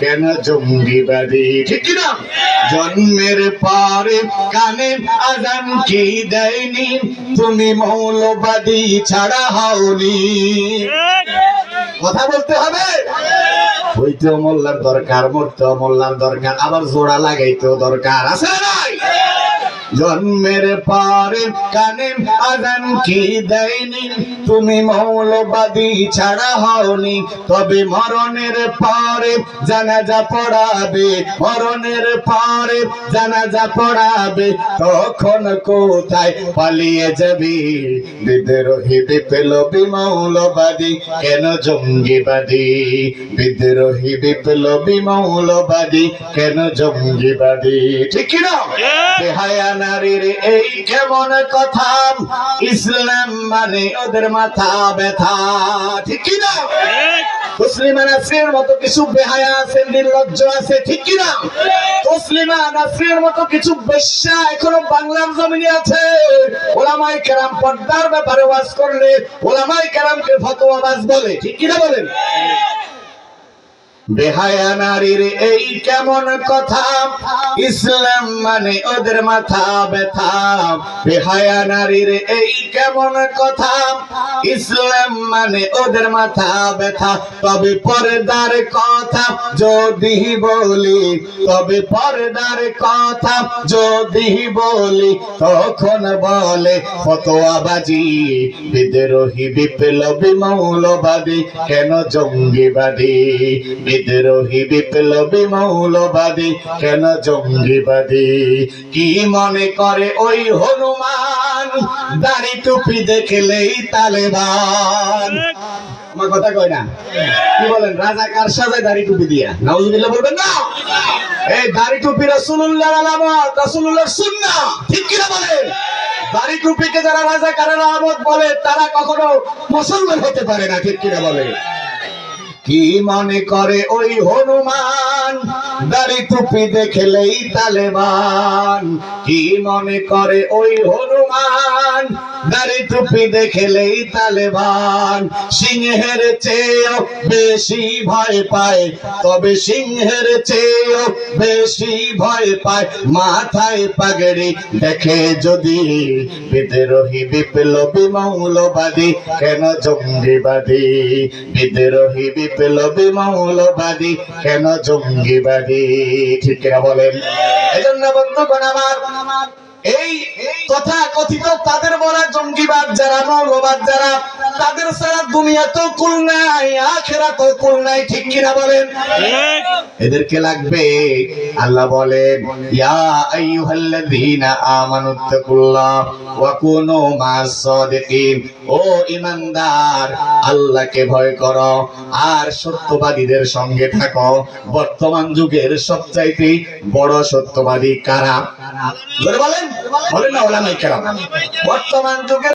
কেন জঙ্গিবাদী ঠিক কিনা? জন্মের পরে কানে আজান কি দেয়নি? তুমি মৌলবাদী ছাড়া হওনি। কথা বলতে হবে? হইতেও মোল্লার দরকার মরতেও মোল্লার দরকার আবার জোড়া লাগাইতেও দরকার আছে না নাই? জন্মের পরে কানে আজান কি দেয়নি? তুমি মৌলবাদী ছাড়া হওনি তবে মরণের পরে জানাজা পড়াবে মরণের পরে জানাজা পড়াবে তখন কোথায় পালিয়ে যাবি? বিদ্রোহী বিপ্লবী মৌলবাদী কেন জঙ্গিবাদী? বিদ্রোহী বিপ্লবী মৌলবাদী কেন জঙ্গিবাদী? ঠিক কি না? বেহায়া নারীর এই কেমন কথা? ইসলাম মানে ওদের মাথা ব্যথা ঠিক কি না? মুসলিমা নাসরিনের মতো কিছু বেহায়া আছে নির্লজ্জ আছে ঠিক কি না? মুসলিমা নাসরিনের মতো কিছু বেশ্যা এখনও বাংলার জমিনে আছে। ওলামাই কেরাম পর্দার ব্যাপারে ওয়াজ করলে ওলামাই কেরামকে ফতোয়াবাজ বলে ঠিক কিনা বলেন? বেহায়া নারীর এই কেমন কথা? ইসলাম মানে ওদের মাথা ব্যথা। নারীর এই কেমন কথা? ইসলাম মানে ওদের মাথা ব্যথা। তবে পর্দার কথা যদি বলি, তবে পর্দার কথা যদি বলি, তখন বলে ফতোয়াবাজি বিদ্রোহী বিপ্লবী মৌলবাদী, কেন জঙ্গিবাদী? বিপ্লবী মৌলবাদী কেন জঙ্গিবাদী? কি মনে করে ওই হনুমান? দাড়ি টুপি দেখলেই তালেবান। আমার কথা কয় না। কি বলেন, রাজা কার সাজায় দাড়ি টুপি দিয়া? বলবেন না। এই দাড়ি টুপি রাসূলুল্লাহর আলামত, রাসূলুল্লাহর সুন্নাহ। ঠিক কি না বলেন? দাড়ি টুপিকে যারা রাজা কারের আলামত বলে, তারা কখনো মুসলমান হতে পারে না, ঠিক কিনা বলে কি মনে করে ওই হনুমান? দাড়ি টুপি দেখলেই তালেবান। কি মনে করে ওই হনুমান? দাড়ি টুপি দেখলেই তালেবান। সিংহের চেয়েও বেশি ভয় পায়, তবে সিংহের চেয়েও বেশি ভয় পায়। মাথায় পাগড়ি দেখে যদি বিদ্রোহী বিপ্লবী মৌলবাদী, কেন জঙ্গিবাদী? বিদ্রোহী বিপ্লবী মৌলবাদী, কেন জঙ্গিবাদী? ঠিক বলেন? এই জন্য বন্ধুগণ আমার এই তথা কথিত তাদের বলা জঙ্গিবাদ যারা মৌলবাদ যারা তাদের সারা দুনিয়া তো কুল নাই আখেরা তো কুল নাই ঠিক কিনা বলেন? এদেরকে লাগবে? আল্লাহ বলেন ইয়া আইয়ুহাল্লাযীনা আমানুত্তাকুল্লাহ ওয়া কুনু মা'আস সাদিকিন। ও ঈমানদার আল্লাহকে ভয় করো। আর সত্যবাদীদের সঙ্গে থাকো। বর্তমান যুগের সবচাইতে বড় সত্যবাদী কারা? বলেন। বলেন না ওলামাই কেরাম। বর্তমান যুগের